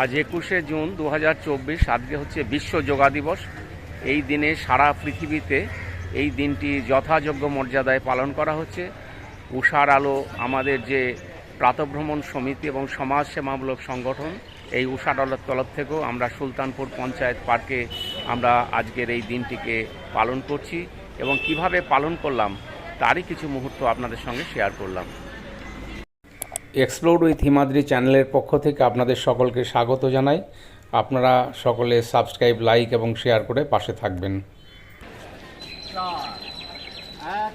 আজ একুশে জুন দু হাজার চব্বিশ, আজকে হচ্ছে বিশ্ব যোগা দিবস। এই দিনে সারা পৃথিবীতে এই দিনটি যথাযোগ্য মর্যাদায় পালন করা হচ্ছে। উষার আলো আমাদের যে প্রাতভ্রমণ সমিতি এবং সমাজ সেবামূলক সংগঠন, এই উষার আলোর তরফ থেকেও আমরা সুলতানপুর পঞ্চায়েত পার্কে আমরা আজকের এই দিনটিকে পালন করছি এবং কীভাবে পালন করলাম, তারই কিছু মুহূর্ত আপনাদের সঙ্গে শেয়ার করলাম। এক্সপ্লোর উইথ হিমাদ্রি চ্যানেলের পক্ষ থেকে আপনাদের সকলকে স্বাগত জানাই। আপনারা সকলে সাবস্ক্রাইব লাইক এবং শেয়ার করে পাশে থাকবেন। এক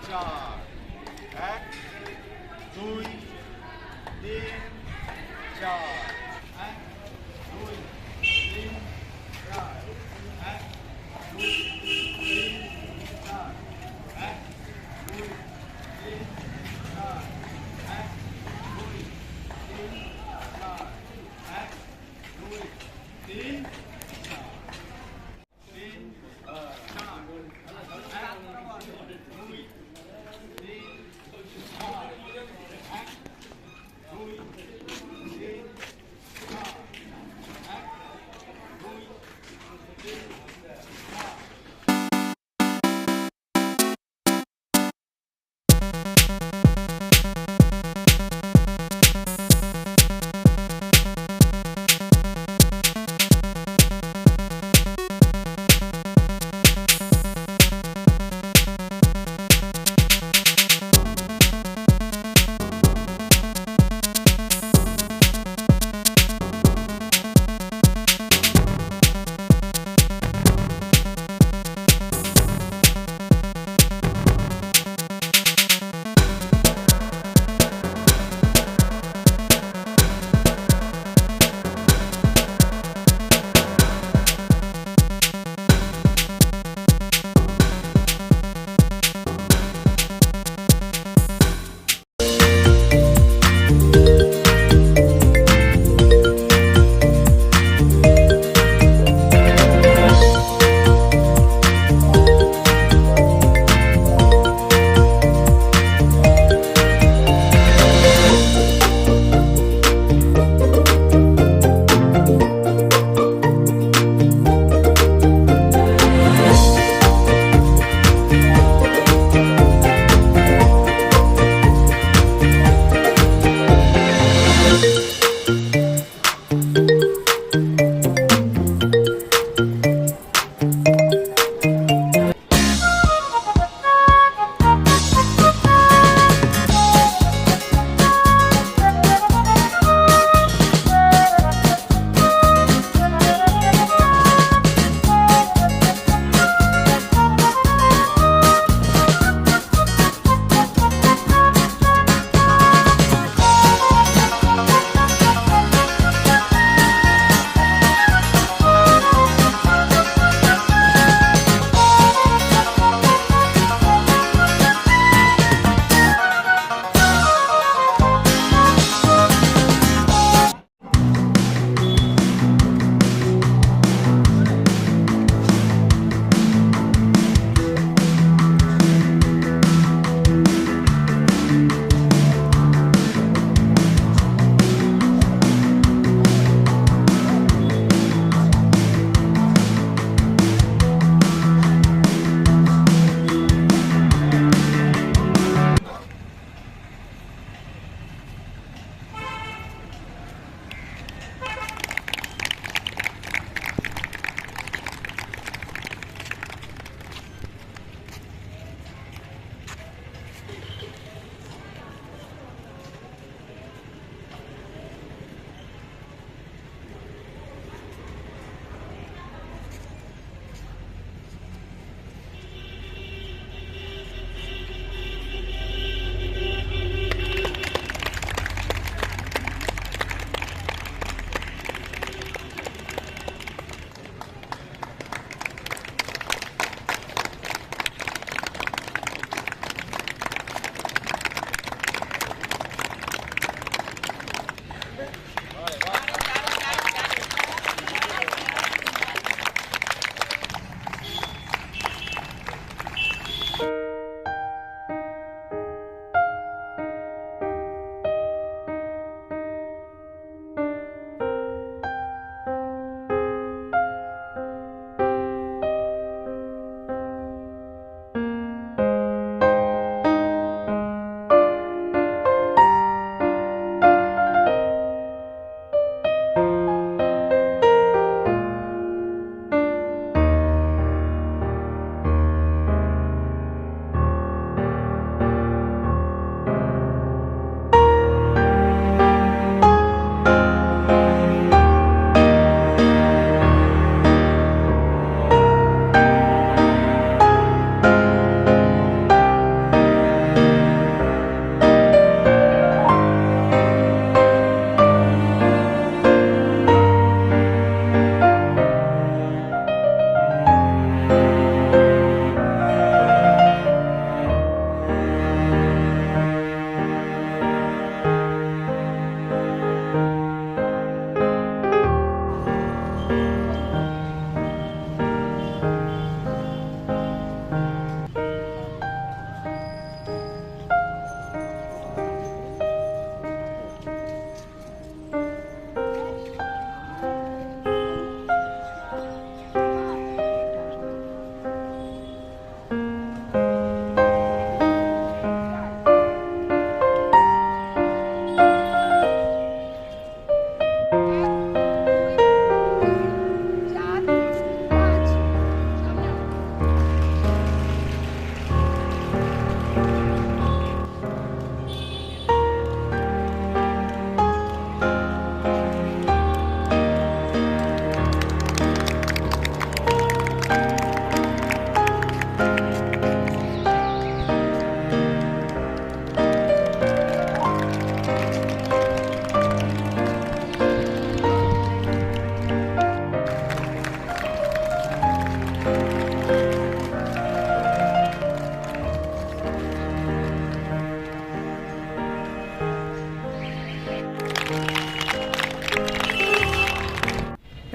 চার এক দুই তিন চার।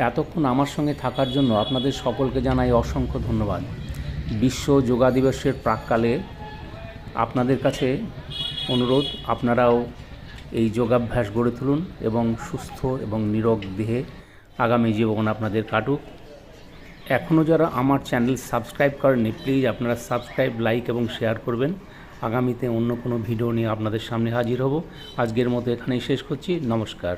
এতক্ষণ আমার সঙ্গে থাকার জন্য আপনাদের সকলকে জানাই অসংখ্য ধন্যবাদ। বিশ্ব যোগা দিবসের প্রাককালে আপনাদের কাছে অনুরোধ, আপনারাও এই যোগাভ্যাস গড়ে তুলুন এবং সুস্থ এবং নিরোগ দেহে আগামী জীবন আপনাদের কাটুক। এখনও যারা আমার চ্যানেল সাবস্ক্রাইব করেননি, প্লিজ আপনারা সাবস্ক্রাইব, লাইক এবং শেয়ার করবেন। আগামীতে অন্য কোনো ভিডিও নিয়ে আপনাদের সামনে হাজির হব। আজকের মতো এখানেই শেষ করছি। নমস্কার।